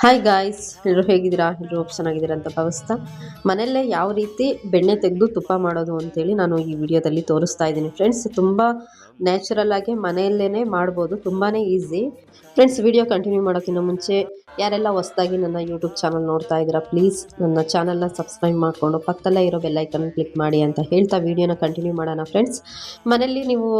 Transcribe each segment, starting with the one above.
Hi guys ಎಲ್ಲರೂ ಹೇಗಿದ್ದೀರಾ? ಎಲ್ಲರೂ ಚೆನ್ನಾಗಿದ್ದೀರಾ ಅಂತ ಭಾವಿಸ್ತಾ. ಮನೆಯಲ್ಲೇ ಯಾವ ರೀತಿ ಬೆಣ್ಣೆ ತೆಗೆದು ತುಪ್ಪ ಮಾಡೋದು ಅಂತೇಳಿ ನಾನು ಈ ವಿಡಿಯೋದಲ್ಲಿ ತೋರಿಸ್ತಾ ಇದ್ದೀನಿ. ಫ್ರೆಂಡ್ಸ್ ತುಂಬ ನ್ಯಾಚುರಲ್ ಆಗಿ ಮನೆಯಲ್ಲೇ ಮಾಡ್ಬೋದು ತುಂಬಾ ಈಸಿ ಫ್ರೆಂಡ್ಸ್ ವಿಡಿಯೋ ಕಂಟಿನ್ಯೂ ಮಾಡೋಕ್ಕಿಂತ ಮುಂಚೆ ಯಾರೆಲ್ಲ ಹೊಸ್ದಾಗಿ ನನ್ನ ಯೂಟ್ಯೂಬ್ ಚಾನಲ್ ನೋಡ್ತಾ ಇದ್ದೀರಾ ಪ್ಲೀಸ್ ನನ್ನ ಚಾನಲ್ನ ಸಬ್ಸ್ಕ್ರೈಬ್ ಮಾಡಿಕೊಂಡು ಪಕ್ಕದಲ್ಲೇ ಇರೋ ಬೆಲ್ಲೈಕನ್ ಕ್ಲಿಕ್ ಮಾಡಿ ಅಂತ ಹೇಳ್ತಾ ವಿಡಿಯೋನ ಕಂಟಿನ್ಯೂ ಮಾಡೋಣ. ಫ್ರೆಂಡ್ಸ್ ಮನೆಯಲ್ಲಿ ನೀವು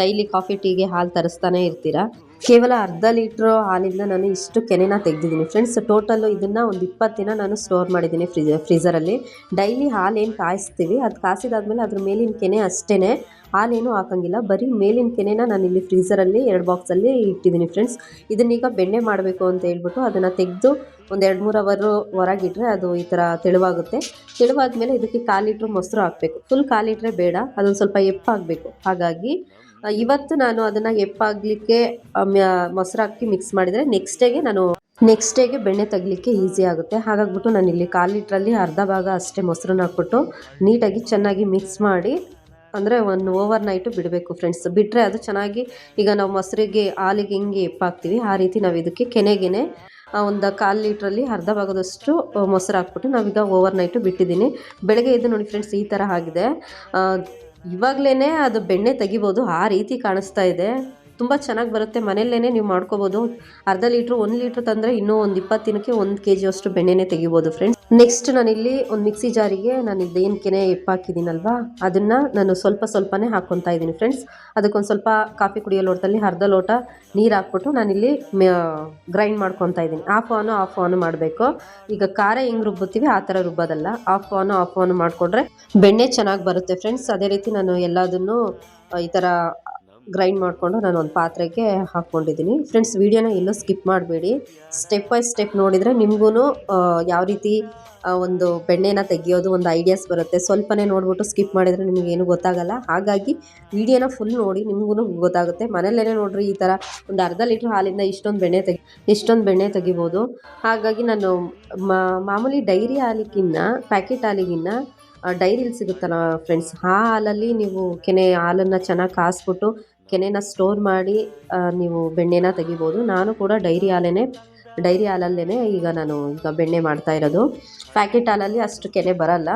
ಡೈಲಿ ಕಾಫಿ ಟೀಗೆ ಹಾಲು ತರಿಸ್ತಾನೆ ಇರ್ತೀರಾ? ಕೇವಲ ಅರ್ಧ ಲೀಟ್ರ್ ಹಾಲಿಂದ ನಾನು ಇಷ್ಟು ಕೆನೆನ ತೆಗೆದಿದ್ದೀನಿ. ಫ್ರೆಂಡ್ಸ್ ಟೋಟಲ್ಲು ಇದನ್ನು ಒಂದು ಇಪ್ಪತ್ತು ದಿನ ನಾನು ಸ್ಟೋರ್ ಮಾಡಿದ್ದೀನಿ ಫ್ರಿಜ್ ಫ್ರೀಸರಲ್ಲಿ ಡೈಲಿ ಹಾಲು ಏನು ಕಾಯಿಸ್ತೀವಿ. ಅದು ಕಾಸಿದಾದ್ಮೇಲೆ ಅದ್ರ ಮೇಲಿನ ಕೆನೆ ಅಷ್ಟೇ ಹಾಲೇನು ಹಾಕಂಗಿಲ್ಲ. ಬರೀ ಮೇಲಿನ ಕೆನೆನ ನಾನು ಇಲ್ಲಿ ಫ್ರೀಸರಲ್ಲಿ ಎರಡು ಬಾಕ್ಸಲ್ಲಿ ಇಟ್ಟಿದ್ದೀನಿ ಫ್ರೆಂಡ್ಸ್ ಇದನ್ನೀಗ ಬೆಣ್ಣೆ ಮಾಡಬೇಕು ಅಂತ ಹೇಳ್ಬಿಟ್ಟು ಅದನ್ನು ತೆಗೆದು ಒಂದು ಎರಡು ಮೂರು ಅವರು ಹೊರಗಿಟ್ಟರೆ ಅದು ಈ ಥರ ತೆಳುವಾಗುತ್ತೆ. ತೆಳುವಾದ್ಮೇಲೆ ಇದಕ್ಕೆ ಕಾಲು ಲೀಟ್ರ್ ಮೊಸರು ಹಾಕಬೇಕು. ಫುಲ್ ಕಾಲಿಟ್ರೆ ಲೀಟ್ರೇ ಬೇಡ. ಅದೊಂದು ಸ್ವಲ್ಪ ಎಪ್ಪಾಗಬೇಕು. ಹಾಗಾಗಿ ಇವತ್ತು ನಾನು ಅದನ್ನು ಎಪ್ಪಾಗಲಿಕ್ಕೆ ಮೊಸರು ಹಾಕಿ ಮಿಕ್ಸ್ ಮಾಡಿದರೆ ನೆಕ್ಸ್ಟ್ ಡೇಗೆ ನಾನು ನೆಕ್ಸ್ಟ್ ಡೇಗೆ ಬೆಣ್ಣೆ ತೆಗಿಲಿಕ್ಕೆ ಈಸಿ ಆಗುತ್ತೆ. ಹಾಗಾಗ್ಬಿಟ್ಟು ನಾನು ಇಲ್ಲಿ ಕಾಲು ಲೀಟ್ರಲ್ಲಿ ಅರ್ಧ ಭಾಗ ಅಷ್ಟೇ ಮೊಸರನ್ನ ಹಾಕ್ಬಿಟ್ಟು ನೀಟಾಗಿ ಚೆನ್ನಾಗಿ ಮಿಕ್ಸ್ ಮಾಡಿ, ಅಂದರೆ ಒಂದು ಓವರ್ ನೈಟು ಬಿಡಬೇಕು ಫ್ರೆಂಡ್ಸ್ ಬಿಟ್ಟರೆ ಅದು ಚೆನ್ನಾಗಿ ಈಗ ನಾವು ಮೊಸರಿಗೆ ಹಾಲಿಗೆ ಹಿಂಗೆ ಎಪ್ಪಾಕ್ತೀವಿ, ಆ ರೀತಿ ನಾವು ಇದಕ್ಕೆ ಕೆನೆಗೆನೆ ಒಂದು ಕಾಲು ಲೀಟ್ರಲ್ಲಿ ಅರ್ಧ ಭಾಗದಷ್ಟು ಮೊಸರು ಹಾಕ್ಬಿಟ್ಟು ನಾವೀಗ ಓವರ್ ನೈಟು ಬಿಟ್ಟಿದ್ದೀನಿ ಬೆಳಗ್ಗೆ ಇದು ನೋಡಿ ಫ್ರೆಂಡ್ಸ್ ಈ ಥರ ಆಗಿದೆ. ಇವಾಗಲೇ ಅದು ಬೆಣ್ಣೆ ತೆಗಿಬೋದು ಆ ರೀತಿ ಕಾಣಿಸ್ತಾ ಇದೆ. ತುಂಬ ಚೆನ್ನಾಗಿ ಬರುತ್ತೆ. ಮನೆಯಲ್ಲೇ ನೀವು ಮಾಡ್ಕೋಬೋದು. ಅರ್ಧ ಲೀಟ್ರ್, ಒಂದು ಲೀಟ್ರ್ ತಂದರೆ ಇನ್ನೂ ಒಂದು ಇಪ್ಪತ್ತು ದಿನಕ್ಕೆ ಒಂದು ಕೆ ಜಿಯಷ್ಟು ಬೆಣ್ಣೆನೇ ತೆಗಿಬೋದು ಫ್ರೆಂಡ್ಸ್ ನೆಕ್ಸ್ಟ್ ನಾನಿಲ್ಲಿ ಒಂದು ಮಿಕ್ಸಿ ಜಾರಿಗೆ ನಾನು ಇದೇನು ಕೆನೆ ಎಪ್ಪಾಕಿದ್ದೀನಲ್ವಾ ಅದನ್ನು ನಾನು ಸ್ವಲ್ಪ ಸ್ವಲ್ಪನೇ ಹಾಕ್ಕೊತಾ ಇದ್ದೀನಿ ಫ್ರೆಂಡ್ಸ್ ಅದಕ್ಕೊಂದು ಸ್ವಲ್ಪ ಕಾಫಿ ಕುಡಿಯೋ ಲೋಟದಲ್ಲಿ ಅರ್ಧ ಲೋಟ ನೀರು ಹಾಕ್ಬಿಟ್ಟು ನಾನಿಲ್ಲಿ ಗ್ರೈಂಡ್ ಮಾಡ್ಕೊತಾ ಇದ್ದೀನಿ. ಆಫ್ ಆನು ಆಫ್ ಆನು ಮಾಡಬೇಕು. ಈಗ ಖಾರ ಹೆಂಗೆ ರುಬ್ಬುತ್ತೀವಿ ಆ ಥರ ರುಬ್ಬೋದಲ್ಲ. ಆಫ್ ಆನು ಆಫ್ ಆನು ಮಾಡಿಕೊಂಡ್ರೆ ಬೆಣ್ಣೆ ಚೆನ್ನಾಗಿ ಬರುತ್ತೆ ಫ್ರೆಂಡ್ಸ್ ಅದೇ ರೀತಿ ನಾನು ಎಲ್ಲದನ್ನು ಈ ಥರ ಗ್ರೈಂಡ್ ಮಾಡಿಕೊಂಡು ನಾನು ಒಂದು ಪಾತ್ರೆಗೆ ಹಾಕ್ಕೊಂಡಿದ್ದೀನಿ. ಫ್ರೆಂಡ್ಸ್ ವೀಡಿಯೋನ ಎಲ್ಲೂ ಸ್ಕಿಪ್ ಮಾಡಬೇಡಿ. ಸ್ಟೆಪ್ ಬೈ ಸ್ಟೆಪ್ ನೋಡಿದರೆ ನಿಮಗೂ ಯಾವ ರೀತಿ ಒಂದು ಬೆಣ್ಣೆನ ತೆಗಿಯೋದು ಒಂದು ಐಡಿಯಾಸ್ ಬರುತ್ತೆ. ಸ್ವಲ್ಪನೇ ನೋಡ್ಬಿಟ್ಟು ಸ್ಕಿಪ್ ಮಾಡಿದರೆ ನಿಮಗೇನು ಗೊತ್ತಾಗಲ್ಲ. ಹಾಗಾಗಿ ವೀಡಿಯೋನ ಫುಲ್ ನೋಡಿ ನಿಮಗೂ ಗೊತ್ತಾಗುತ್ತೆ. ಮನೇಲೇ ನೋಡ್ರಿ ಈ ಥರ ಒಂದು ಅರ್ಧ ಲೀಟ್ರ್ ಹಾಲಿಂದ ಇಷ್ಟೊಂದು ಬೆಣ್ಣೆ ತೆಗಿ, ಇಷ್ಟೊಂದು ಬೆಣ್ಣೆ ತೆಗಿಬೋದು. ಹಾಗಾಗಿ ನಾನು ಮಾಮೂಲಿ ಡೈರಿ ಹಾಲಿಗಿನ್ನ ಪ್ಯಾಕೆಟ್ ಹಾಲಿಗಿನ್ನ ಡೈರಿಲಿ ಸಿಗುತ್ತಲ್ಲ ಫ್ರೆಂಡ್ಸ್ ಆ ಹಾಲಲ್ಲಿ ನೀವು ಕೆನೆ ಹಾಲನ್ನು ಚೆನ್ನಾಗಿ ಕಾಸ್ಬಿಟ್ಟು ಕೆನೆನ ಸ್ಟೋರ್ ಮಾಡಿ ನೀವು ಬೆಣ್ಣೆನ ತೆಗಿಬೋದು. ನಾನು ಕೂಡ ಡೈರಿ ಹಾಲೇನೆ, ಡೈರಿ ಹಾಲಲ್ಲೇ ಈಗ ನಾನು ಈಗ ಬೆಣ್ಣೆ ಮಾಡ್ತಾ ಇರೋದು. ಪ್ಯಾಕೆಟ್ ಹಾಲಲ್ಲಿ ಅಷ್ಟು ಕೆನೆ ಬರಲ್ಲ.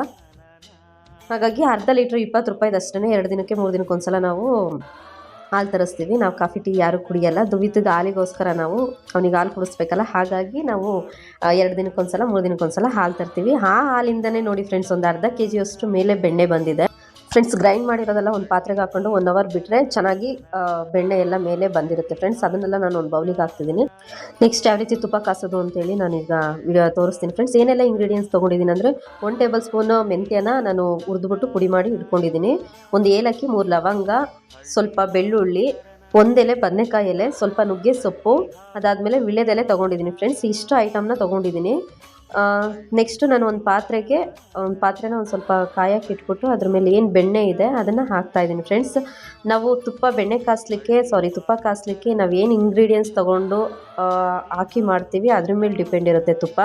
ಹಾಗಾಗಿ ಅರ್ಧ ಲೀಟ್ರ್ ಇಪ್ಪತ್ತು ರೂಪಾಯಿದಷ್ಟೇ ಎರಡು ದಿನಕ್ಕೆ ಮೂರು ದಿನಕ್ಕೆ ಒಂದ್ಸಲ ನಾವು ಹಾಲು ತರಿಸ್ತೀವಿ. ನಾವು ಕಾಫಿ, ಟೀ ಯಾರು ಕುಡಿಯಲ್ಲ. ದುವಿತದ ಹಾಲಿಗೋಸ್ಕರ ನಾವು ಅವನಿಗೆ ಹಾಲು ಕುಡಿಸ್ಬೇಕಲ್ಲ. ಹಾಗಾಗಿ ನಾವು ಎರಡು ದಿನಕ್ಕೊಂದ್ಸಲ ಮೂರು ದಿನಕ್ಕೊಂದ್ಸಲ ಹಾಲು ತರ್ತೀವಿ. ಆ ಹಾಲಿಂದನೇ ನೋಡಿ ಫ್ರೆಂಡ್ಸ್ ಒಂದು ಅರ್ಧ ಕೆ ಜಿಯಷ್ಟು ಮೇಲೆ ಬೆಣ್ಣೆ ಬಂದಿದೆ. ಫ್ರೆಂಡ್ಸ್ ಗ್ರೈಂಡ್ ಮಾಡಿರೋದೆಲ್ಲ ಒಂದು ಪಾತ್ರೆಗೆ ಹಾಕೊಂಡು ಒನ್ ಅವರ್ ಬಿಟ್ಟರೆ ಚೆನ್ನಾಗಿ ಬೆಣ್ಣೆ ಎಲ್ಲ ಮೇಲೆ ಬಂದಿರುತ್ತೆ. ಫ್ರೆಂಡ್ಸ್ ಅದನ್ನೆಲ್ಲ ನಾನು ಒಂದು ಬೌಲಿಗೆ ಹಾಕ್ತಿದ್ದೀನಿ. ನೆಕ್ಸ್ಟ್ ಯಾವ ರೀತಿ ತುಪ್ಪ ಕಾಸೋದು ಅಂತೇಳಿ ನಾನೀಗ ವಿಡಿಯೋ ತೋರಿಸ್ತೀನಿ. ಫ್ರೆಂಡ್ಸ್ ಏನೆಲ್ಲ ಇಂಗ್ರೀಡಿಯೆಂಟ್ಸ್ ತೊಗೊಂಡಿದ್ದೀನಿ ಅಂದರೆ ಒನ್ ಟೇಬಲ್ ಸ್ಪೂನ್ ಮೆಂತ್ಯನ ನಾನು ಹುರಿದ್ಬಿಟ್ಟು ಪುಡಿ ಮಾಡಿ ಇಟ್ಕೊಂಡಿದ್ದೀನಿ. ಒಂದು ಏಲಕ್ಕಿ, ಮೂರು ಲವಂಗ, ಸ್ವಲ್ಪ ಬೆಳ್ಳುಳ್ಳಿ ಒಂದೆಲೆ ಬದನೆಕಾಯಿ ಎಲೆ, ಸ್ವಲ್ಪ ನುಗ್ಗೆ ಸೊಪ್ಪು, ಅದಾದಮೇಲೆ ವಿಳ್ಯದೆಲೆ ತೊಗೊಂಡಿದ್ದೀನಿ. ಫ್ರೆಂಡ್ಸ್ ಇಷ್ಟು ಐಟಮ್ನ ತೊಗೊಂಡಿದ್ದೀನಿ. ನೆಕ್ಸ್ಟು ನಾನು ಒಂದು ಪಾತ್ರೆಗೆ, ಒಂದು ಪಾತ್ರೆನ ಒಂದು ಸ್ವಲ್ಪ ಕಾಯಕ್ಕೆ ಇಟ್ಬಿಟ್ಟು ಅದ್ರ ಮೇಲೆ ಏನು ಬೆಣ್ಣೆ ಇದೆ ಅದನ್ನು ಹಾಕ್ತಾ ಇದ್ದೀನಿ ಫ್ರೆಂಡ್ಸ್ ನಾವು ತುಪ್ಪ, ಬೆಣ್ಣೆ ಕಾಸ್ಲಿಕ್ಕೆ ಸಾರಿ ತುಪ್ಪ ಕಾಸ್ಲಿಕ್ಕೆ ನಾವು ಏನು ಇಂಗ್ರೀಡಿಯೆಂಟ್ಸ್ ತೊಗೊಂಡು ಹಾಕಿ ಮಾಡ್ತೀವಿ, ಅದ್ರ ಮೇಲೆ ಡಿಪೆಂಡ್ ಇರುತ್ತೆ ತುಪ್ಪ.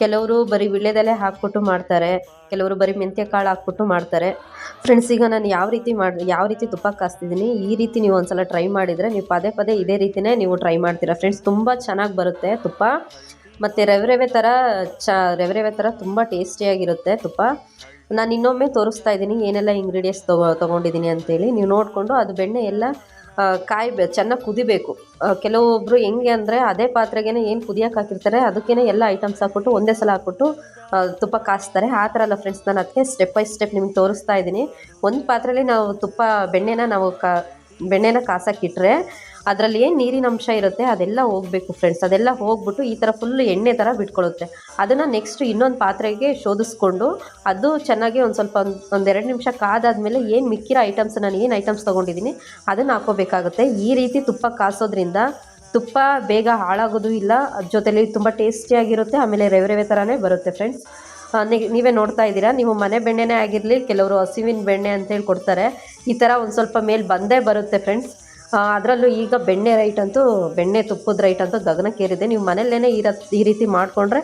ಕೆಲವರು ಬರೀ ವಿಳ್ಯದಲ್ಲೇ ಹಾಕ್ಬಿಟ್ಟು ಮಾಡ್ತಾರೆ, ಕೆಲವರು ಬರೀ ಮೆಂತ್ಯ ಕಾಳು ಹಾಕ್ಬಿಟ್ಟು ಮಾಡ್ತಾರೆ. ಫ್ರೆಂಡ್ಸ್ ಈಗ ನಾನು ಯಾವ ರೀತಿ ಮಾಡಿ, ಯಾವ ರೀತಿ ತುಪ್ಪ ಕಾಯಿಸ್ತಿದ್ದೀನಿ ಈ ರೀತಿ ನೀವು ಒಂದ್ಸಲ ಟ್ರೈ ಮಾಡಿದರೆ ನೀವು ಪದೇ ಪದೇ ಇದೇ ರೀತಿನೇ ನೀವು ಟ್ರೈ ಮಾಡ್ತೀರಾ ಫ್ರೆಂಡ್ಸ್ ತುಂಬ ಚೆನ್ನಾಗಿ ಬರುತ್ತೆ ತುಪ್ಪ. ಮತ್ತು ರವೆ ರವೆ ಥರ ಚ ರವೆ ರವೆ ಥರ ತುಂಬ ಟೇಸ್ಟಿಯಾಗಿರುತ್ತೆ ತುಪ್ಪ. ನಾನು ಇನ್ನೊಮ್ಮೆ ತೋರಿಸ್ತಾ ಇದ್ದೀನಿ, ಏನೆಲ್ಲ ಇಂಗ್ರೀಡಿಯೆಂಟ್ಸ್ ತಗೋ, ತೊಗೊಂಡಿದ್ದೀನಿ ಅಂತೇಳಿ. ನೀವು ನೋಡಿಕೊಂಡು ಅದು ಬೆಣ್ಣೆ ಎಲ್ಲ ಕಾಯಿ, ಚೆನ್ನಾಗಿ ಕುದಿಬೇಕು. ಕೆಲವೊಬ್ಬರು ಹೆಂಗೆ ಅಂದರೆ ಅದೇ ಪಾತ್ರೆಗೆ ಏನು ಕುದಿಯಕ್ಕೆ ಹಾಕಿರ್ತಾರೆ ಅದಕ್ಕೇ ಎಲ್ಲ ಐಟಮ್ಸ್ ಹಾಕ್ಬಿಟ್ಟು ಒಂದೇ ಸಲ ಹಾಕ್ಬಿಟ್ಟು ತುಪ್ಪ ಕಾಸ್ತಾರೆ. ಆ ಥರ ಅಲ್ಲ ಫ್ರೆಂಡ್ಸ್ ನಾನು ಅದಕ್ಕೆ ಸ್ಟೆಪ್ ಬೈ ಸ್ಟೆಪ್ ನಿಮ್ಗೆ ತೋರಿಸ್ತಾ ಇದ್ದೀನಿ. ಒಂದು ಪಾತ್ರೆಯಲ್ಲಿ ನಾವು ತುಪ್ಪ, ಬೆಣ್ಣೆನ ನಾವು ಕಾ, ಬೆಣ್ಣೆನ ಕಾಸಕ್ಕಿಟ್ರೆ ಅದರಲ್ಲಿ ಏನು ನೀರಿನ ಅಂಶ ಇರುತ್ತೆ, ಅದೆಲ್ಲ ಹೋಗಬೇಕು ಫ್ರೆಂಡ್ಸ್ ಅದೆಲ್ಲ ಹೋಗ್ಬಿಟ್ಟು ಈ ಥರ ಫುಲ್ ಎಣ್ಣೆ ಥರ ಬಿಟ್ಕೊಳ್ಳುತ್ತೆ ಅದನ್ನು ನೆಕ್ಸ್ಟ್ ಇನ್ನೊಂದು ಪಾತ್ರೆಗೆ ಶೋಧಿಸ್ಕೊಂಡು ಅದು ಚೆನ್ನಾಗಿ ಒಂದು ಸ್ವಲ್ಪ ಒಂದು, ಒಂದೆರಡು ನಿಮಿಷ ಕಾದಾದಮೇಲೆ ಏನು ಮಿಕ್ಕಿರೋ ಐಟಮ್ಸ್ ನಾನು ಏನು ಐಟಮ್ಸ್ ತೊಗೊಂಡಿದ್ದೀನಿ, ಅದನ್ನು ಹಾಕೋಬೇಕಾಗುತ್ತೆ ಈ ರೀತಿ ತುಪ್ಪ ಕಾಸೋದ್ರಿಂದ ತುಪ್ಪ ಬೇಗ ಹಾಳಾಗೋದು ಇಲ್ಲ ಅದ್ರ ಜೊತೆಲಿ ತುಂಬ ಟೇಸ್ಟಿಯಾಗಿರುತ್ತೆ ಆಮೇಲೆ ರೆವೆ ರೆವೆ ಥರನೇ ಬರುತ್ತೆ ಫ್ರೆಂಡ್ಸ್ ನೀವೇ ನೋಡ್ತಾ ಇದ್ದೀರಾ ನೀವು ಮನೆ ಬೆಣ್ಣೆನೇ ಆಗಿರಲಿ, ಕೆಲವರು ಹಸಿವಿನ ಬೆಣ್ಣೆ ಅಂತೇಳಿ ಕೊಡ್ತಾರೆ ಈ ಥರ ಒಂದು ಸ್ವಲ್ಪ ಮೇಲೆ ಬಂದೇ ಬರುತ್ತೆ ಫ್ರೆಂಡ್ಸ್ ಅದರಲ್ಲೂ ಈಗ ಬೆಣ್ಣೆ ರೈಟ್ ಅಂತೂ, ಬೆಣ್ಣೆ ತುಪ್ಪದ ರೈಟ್ ಅಂತೂ ಗಗನಕ್ಕೇರಿದೆ. ನೀವು ಮನೆಯಲ್ಲೇ ಈ ಈ ರೀತಿ ಮಾಡಿಕೊಂಡ್ರೆ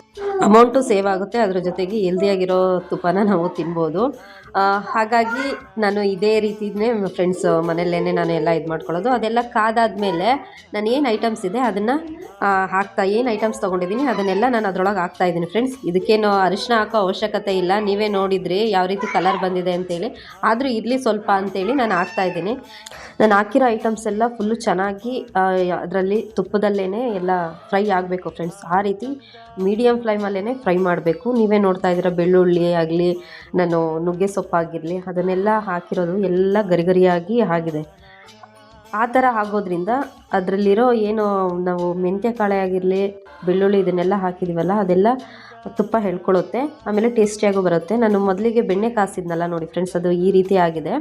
ಅಮೌಂಟು ಸೇವ್ ಆಗುತ್ತೆ. ಅದ್ರ ಜೊತೆಗೆ ಹೆಲ್ದಿಯಾಗಿರೋ ತುಪ್ಪನ ನಾವು ತಿನ್ಬೋದು. ಹಾಗಾಗಿ ನಾನು ಇದೇ ರೀತಿನೇ ಫ್ರೆಂಡ್ಸ್ ಮನೆಯಲ್ಲೇ ನಾನು ಎಲ್ಲ ಇದು ಮಾಡ್ಕೊಳ್ಳೋದು. ಅದೆಲ್ಲ ಕಾದಾದಮೇಲೆ ನಾನು ಏನು ಐಟಮ್ಸ್ ಇದೆ ಅದನ್ನು ಹಾಕ್ತಾ, ಏನು ಐಟಮ್ಸ್ ತೊಗೊಂಡಿದ್ದೀನಿ ಅದನ್ನೆಲ್ಲ ನಾನು ಅದರೊಳಗೆ ಹಾಕ್ತಾ ಇದ್ದೀನಿ ಫ್ರೆಂಡ್ಸ್ ಇದಕ್ಕೇನು ಅರಿಶಿನ ಹಾಕೋ ಅವಶ್ಯಕತೆ ಇಲ್ಲ. ನೀವೇ ನೋಡಿದ್ರಿ ಯಾವ ರೀತಿ ಕಲರ್ ಬಂದಿದೆ ಅಂತೇಳಿ. ಆದರೂ ಇರಲಿ ಸ್ವಲ್ಪ ಅಂತೇಳಿ ನಾನು ಹಾಕ್ತಾ ಇದ್ದೀನಿ. ನಾನು ಹಾಕಿರೋ ಐಟಮ್ಸ್ ಎಲ್ಲ ಫುಲ್ಲು ಚೆನ್ನಾಗಿ ಅದರಲ್ಲಿ ತುಪ್ಪದಲ್ಲೇ ಎಲ್ಲ ಫ್ರೈ ಆಗಬೇಕು ಫ್ರೆಂಡ್ಸ್ ಆ ರೀತಿ ಮೀಡಿಯಮ್ ಫ್ಲೇಮಲ್ಲೇ ಫ್ರೈ ಮಾಡಬೇಕು. ನೀವೇ ನೋಡ್ತಾ ಇದ್ದೀರ, ಬೆಳ್ಳುಳ್ಳಿ ಆಗಲಿ, ನಾನು ನುಗ್ಗೆ ಸೊಪ್ಪಾಗಿರಲಿ, ಅದನ್ನೆಲ್ಲ ಹಾಕಿರೋದು ಎಲ್ಲ ಗರಿಗರಿಯಾಗಿ ಆಗಿದೆ. ಆ ಥರ ಆಗೋದ್ರಿಂದ ಅದರಲ್ಲಿರೋ ಏನು ನಾವು ಮೆಂತ್ಯ ಕಾಳೆ ಆಗಿರಲಿ, ಬೆಳ್ಳುಳ್ಳಿ ಇದನ್ನೆಲ್ಲ ಹಾಕಿದ್ದೀವಲ್ಲ ಅದೆಲ್ಲ ತುಪ್ಪ ಹೇಳ್ಕೊಳ್ಳುತ್ತೆ. ಆಮೇಲೆ ಟೇಸ್ಟಿಯಾಗೂ ಬರುತ್ತೆ. ನಾನು ಮೊದಲಿಗೆ ಬೆಣ್ಣೆ ಕಾಸಿದ್ನಲ್ಲ ನೋಡಿ ಫ್ರೆಂಡ್ಸ್ ಅದು ಈ ರೀತಿ ಆಗಿದೆ.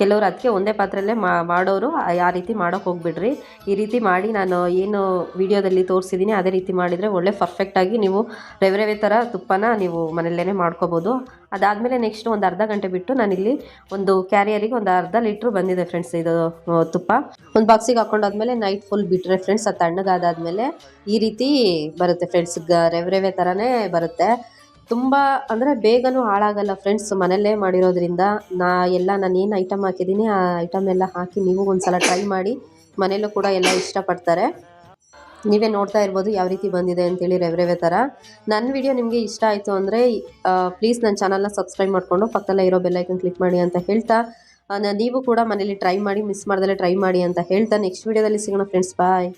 ಕೆಲವರು ಅದಕ್ಕೆ ಒಂದೇ ಪಾತ್ರೆಯಲ್ಲೇ ಮಾಡೋರು, ಆ ರೀತಿ ಮಾಡೋಕ್ಕೆ ಹೋಗ್ಬಿಡ್ರಿ. ಈ ರೀತಿ ಮಾಡಿ ನಾನು ಏನು ವಿಡಿಯೋದಲ್ಲಿ ತೋರಿಸಿದ್ದೀನಿ ಅದೇ ರೀತಿ ಮಾಡಿದರೆ ಒಳ್ಳೆ ಪರ್ಫೆಕ್ಟಾಗಿ ನೀವು ರವೆ ರವೆ ಥರ ತುಪ್ಪನ ನೀವು ಮನೆಯಲ್ಲೇ ಮಾಡ್ಕೋಬೋದು. ಅದಾದಮೇಲೆ ನೆಕ್ಸ್ಟ್ ಒಂದು ಅರ್ಧ ಗಂಟೆ ಬಿಟ್ಟು ನಾನಿಲ್ಲಿ ಒಂದು ಕ್ಯಾರಿಯರಿಗೆ ಒಂದು ಅರ್ಧ ಲೀಟ್ರ್ ಬಂದಿದೆ ಫ್ರೆಂಡ್ಸ್ ಇದು ತುಪ್ಪ. ಒಂದು ಬಾಕ್ಸಿಗೆ ಹಾಕೊಂಡಾದ್ಮೇಲೆ ನೈಟ್ ಫುಲ್ ಬಿಟ್ಟರೆ ಫ್ರೆಂಡ್ಸ್ ಅದು ತಣ್ಣಗಾದಾದ್ಮೇಲೆ ಈ ರೀತಿ ಬರುತ್ತೆ ಫ್ರೆಂಡ್ಸ್ ರೆವ್ರೆವೆ ರವೆ ರವೆ ಥರನೇ ಬರುತ್ತೆ. ತುಂಬ, ಅಂದರೆ ಬೇಗನೂ ಹಾಳಾಗಲ್ಲ ಫ್ರೆಂಡ್ಸ್ ಮನೆಯಲ್ಲೇ ಮಾಡಿರೋದ್ರಿಂದ. ನಾ, ಎಲ್ಲ, ನಾನು ಏನು ಐಟಮ್ ಹಾಕಿದ್ದೀನಿ ಆ ಐಟಮ್ ಎಲ್ಲ ಹಾಕಿ ನೀವು ಒಂದು ಸಲ ಟ್ರೈ ಮಾಡಿ. ಮನೆಯಲ್ಲೂ ಕೂಡ ಎಲ್ಲ ಇಷ್ಟಪಡ್ತಾರೆ. ನೀವೇ ನೋಡ್ತಾ ಇರ್ಬೋದು ಯಾವ ರೀತಿ ಬಂದಿದೆ ಅಂತೇಳಿ ರೆವ್ರೆವೆ ರೆವೆ ಥರ ನನ್ನ ವಿಡಿಯೋ ನಿಮಗೆ ಇಷ್ಟ ಆಯಿತು ಅಂದರೆ ಪ್ಲೀಸ್ ನನ್ನ ಚಾನಲ್ನ ಸಬ್ಸ್ಕ್ರೈಬ್ ಮಾಡಿಕೊಂಡು ಪಕ್ಕದಲ್ಲೇ ಇರೋ ಬೆಲ್ಲೈಕನ್ ಕ್ಲಿಕ್ ಮಾಡಿ ಅಂತ ಹೇಳ್ತಾ. ನೀವು ಕೂಡ ಮನೇಲಿ ಟ್ರೈ ಮಾಡಿ ಮಿಸ್ ಮಾಡ್ದಲೇ ಟ್ರೈ ಮಾಡಿ ಅಂತ ಹೇಳ್ತಾ. ನೆಕ್ಸ್ಟ್ ವಿಡಿಯೋದಲ್ಲಿ ಸಿಗೋಣ ಫ್ರೆಂಡ್ಸ್ ಬಾಯ್